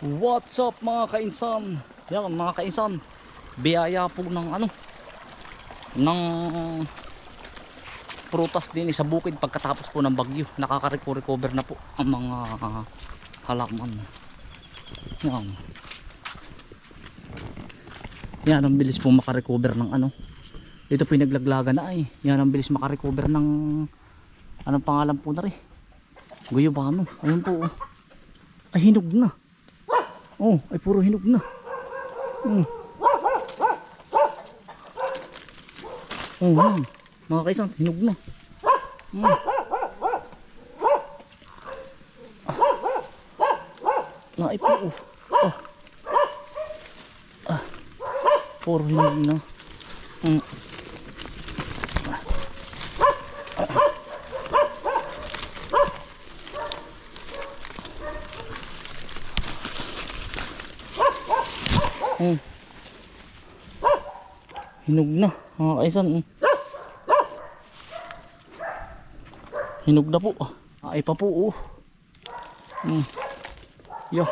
What's up mga kainsan? Yan mga kainsan. Biyaya po ng ano ng prutas din sa bukid pagkatapos po ng bagyo. Nakaka-recover na po ang mga halaman. Yan. Yan ang bilis po makarecover ng ano. Ito pinaglaglaga na ay. Yan ang bilis makarecover ng anong pangalan po na rin. Guyabano. Ayun po. oh. Ay hinog na. Oh, ay puro hinog na. Mm. Oh, yan. Mga kaisan, hinog na. Mm. Na ay po. Oh. Oh. Ah. Puro hinog na. Mm. Hinog na. Mga kaisan. Mm. Hinog na po. Ay pa po. Oh. Mm. Yo.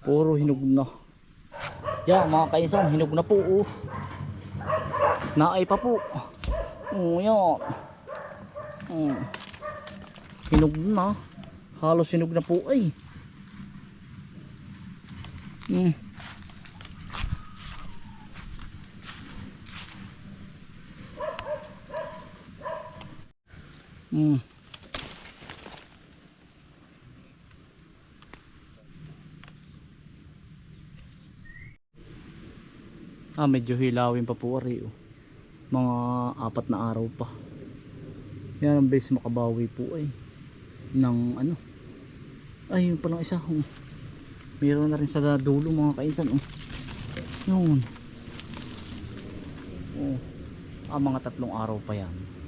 Puro hinog na. Ya, mga kaisan, hinog na po. Oh. Naay pa po. Oh, yan. Mm. Hinog na. Halos hinog na po ay. Mm. Mm. Ah, medyo hilawin pa po ari oh. Mga apat na araw pa. Yan ang base makabawi po ay. Ng ano. Ay, yung palang isa. Oh. Meron na rin sa dulo mga kainsan. Oh. Yun. Oh. Ah, mga tatlong araw pa yan.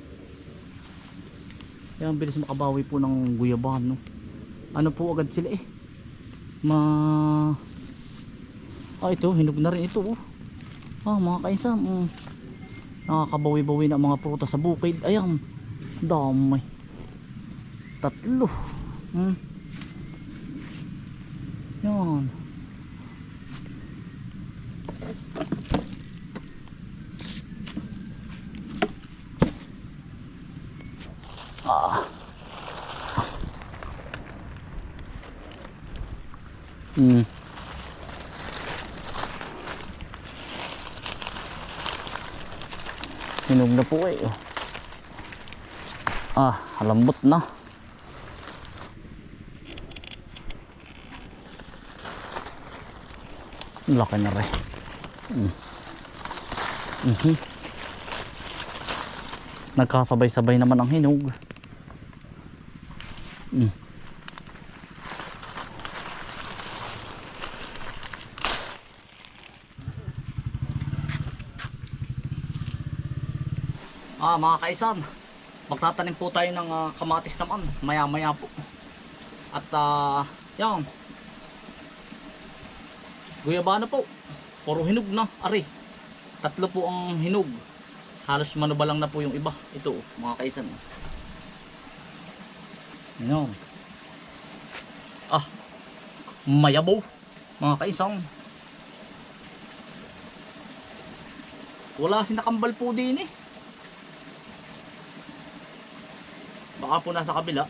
Yan ang bilis makabawi po ng guyaban. No? Ano po agad sila eh. Ma... Ah, ito. Hinog na rin ito. Oh. Ah, mga kainsan. Mm. Nakakabawi-bawi na mga prutas sa bukid. Ayan. Dami. Tatlo. Hmm. Yan. Ah. Hmm. Hinog na po eh. Ah, lambot na. Laki na rin. Mm. Mhm. Nagkasabay-sabay naman ang hinog. Mm. Ah, mga kaisan, magtatanim po tayo ng ah, kamatis naman, maya-maya po. At ah, yan, Guyabano po. Puro hinog na. Ari. Tatlo po ang hinog. Halos manuba lang na po yung iba. Ito, mga kaisan. Oh. Yan. Ah. Mayabaw. Mga kaisan. Wala sinakambal po din eh. Baka po nasa kabila.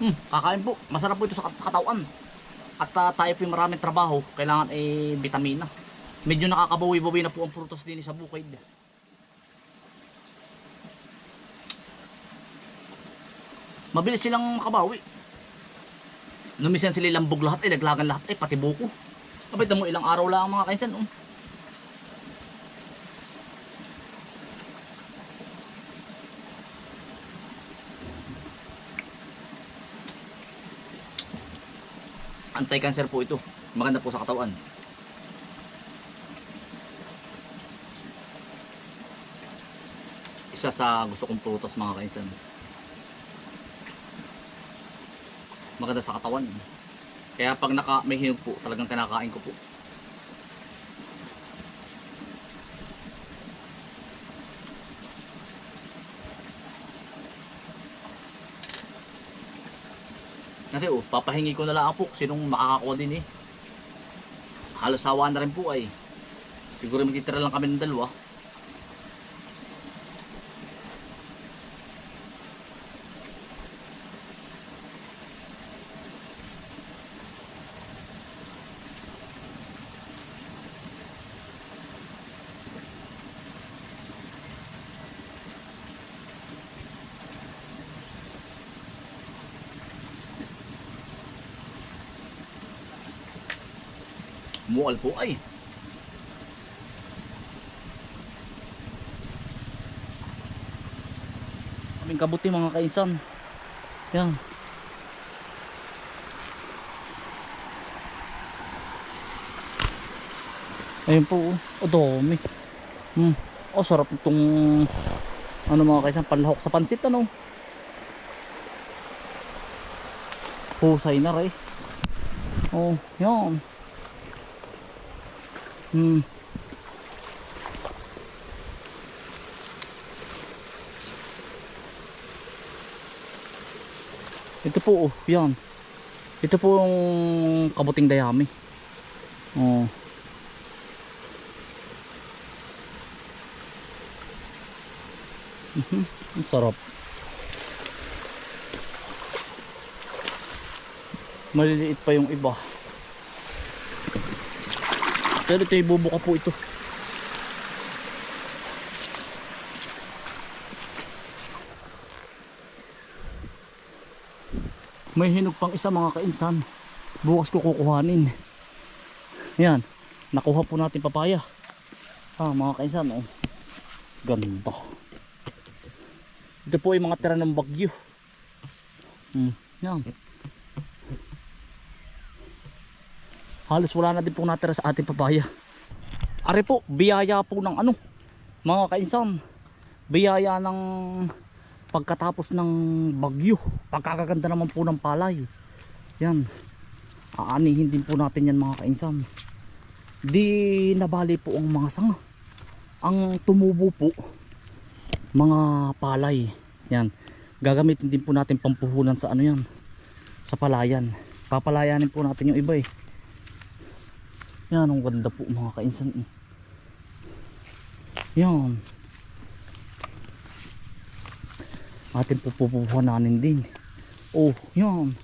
Hmm, kakain po. Masarap po ito sa, sa katawan. At ah, tayo po yung maraming trabaho, kailangan eh vitamina. Medyo nakakabawi-bawi na po ang prutos din sa bukid. Mabilis silang makabawi. Numisan sila lambog lahat, eh naglagan lahat, eh pati buko. Kapit mo ilang araw lang mga kaisan. Um. Anti-cancer po ito. Maganda po sa katawan. Isa sa gusto kong prutas mga kainsan. Maganda sa katawan. Kaya pag naka, may hinog po, talagang kinakain ko po. Kasi oh, papahingi ko na lang po sinong makakakuha din eh. Halos sawa na rin po ay. Siguro magtitira lang kami ng dalawa. Mual po ay. Kaming kabuti mga kainsan. Yan. Ayun po, oh. dami. Hmm. Oh, sarap itong ano mga kaisan, panlahok sa pansit ano. Husay na rin. Oh, yan. Hmm. Ito po, oh, yan. Ito po yung kabuting dayami. Oh. Mhm, Ang sarap. Maliliit pa yung iba. Pero ito ibubuka po ito. May hinog pang isa mga kainsan. Bukas ko kukuhanin. Yan. Nakuha po natin papaya. Ah, mga kainsan, oh. Ganda. Ito po yung mga tira ng bagyo. Hmm, yan. Halos wala na din po natira sa ating papaya. Are po, biyaya po ng ano, mga kainsan. Biyaya ng pagkatapos ng bagyo. Pagkakaganda naman po ng palay. Yan. Aanihin din po natin yan mga kainsan. Di nabali po ang mga sanga. Ang tumubo po, mga palay. Yan. Gagamitin din po natin pampuhunan sa ano yan. Sa palayan. Papalayanin po natin yung iba eh. Yan, ang ganda po mga kainsan. eh. Yan. Atin po pupuhunanin din. Oh, yan.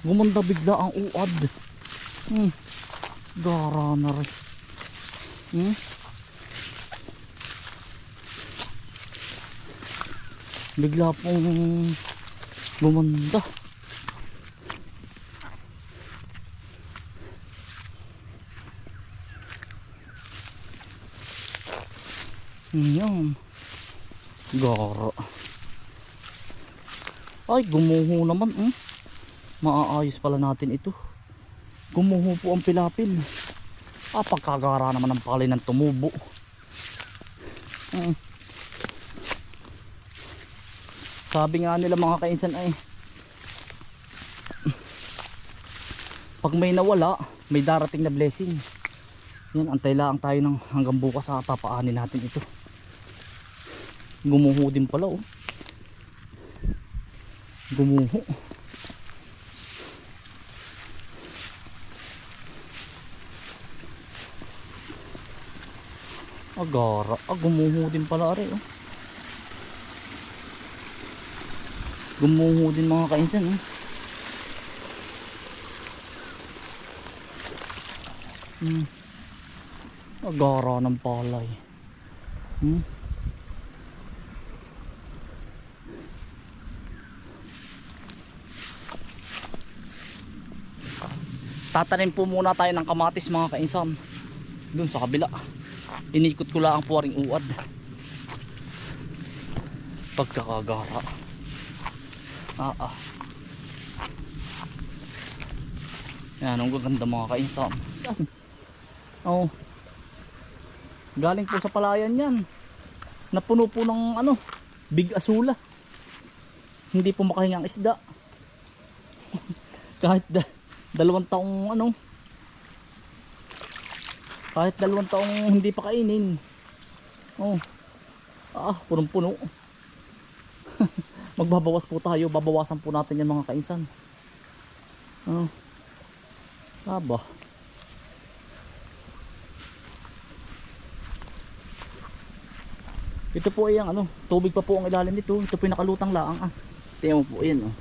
Gumanda bigla ang uad. Hmm. Gara na rin. Hmm. Bigla pong gumanda. Yan. Gara. Ay, gumuho naman. Hmm? Maaayos pala natin ito. Gumuho po ang pilapil. Ah, pagkagara naman ang palay ng tumubo. Hmm. Sabi nga nila mga kainsan ay pag may nawala, may darating na blessing. Yan, antay lang tayo ng hanggang bukas sa papaanin natin ito. Gumuho din pala oh. Gumuho. Agara. Ah, gumuho din pala are oh. Gumuho din mga kainsan oh. Hmm. Agara ng palay. Hmm. Tatanim po muna tayo ng kamatis mga kainsan. Doon sa kabila. Inikot ko lang po ring uad. Pagkakagara. Ah ah. Yan, ang gaganda mga kainsan. Yan. Oh. Galing po sa palayan yan. Napuno po ng ano, big asula. Hindi po makahinga ang isda. Kahit da, dalawang taong ano, kahit dalawang taong hindi pa kainin. Oh. Ah, punong-puno. magbabawas po tayo. Babawasan po natin yan mga kainsan. Ano aba. Ito po ay ang ano tubig pa po ang ilalim nito. Ito po yung nakalutang laang ah. Tingnan mo po yan oh.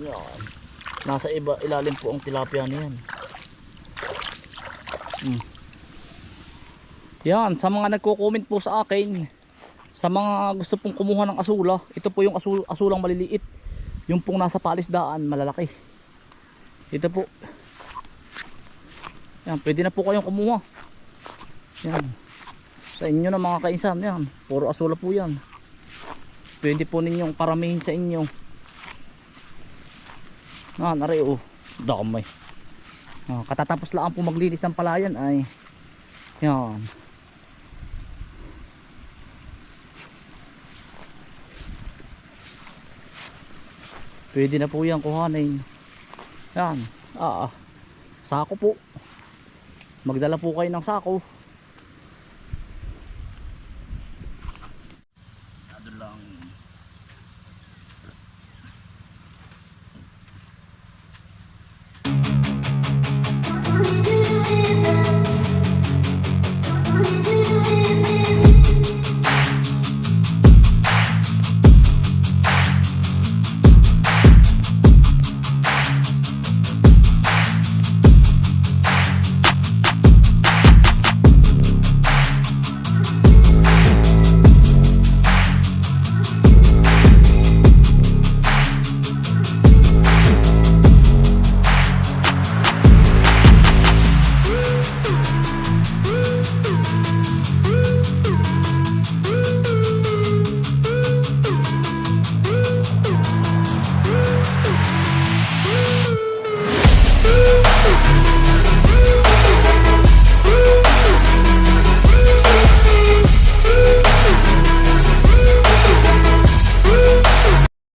Yan nasa iba ilalim po ang tilapia niyan hmm. yan sa mga nagko-comment po sa akin sa mga gusto pong kumuha ng asula ito po yung asul, asulang maliliit. Yung pong nasa palisdaan malalaki. Ito po. Yan pwede na po kayong kumuha. Yan. Sa inyo na mga kainsan yan. Puro asula po yan. Pwede po ninyong paramihin sa inyo ah naray oh. Damay. Ah, katatapos lang po maglinis ng palayan ay. Yan. Pwede na po yan kuhanin. Yan. Ah, ah. sako po. Magdala po kayo ng sako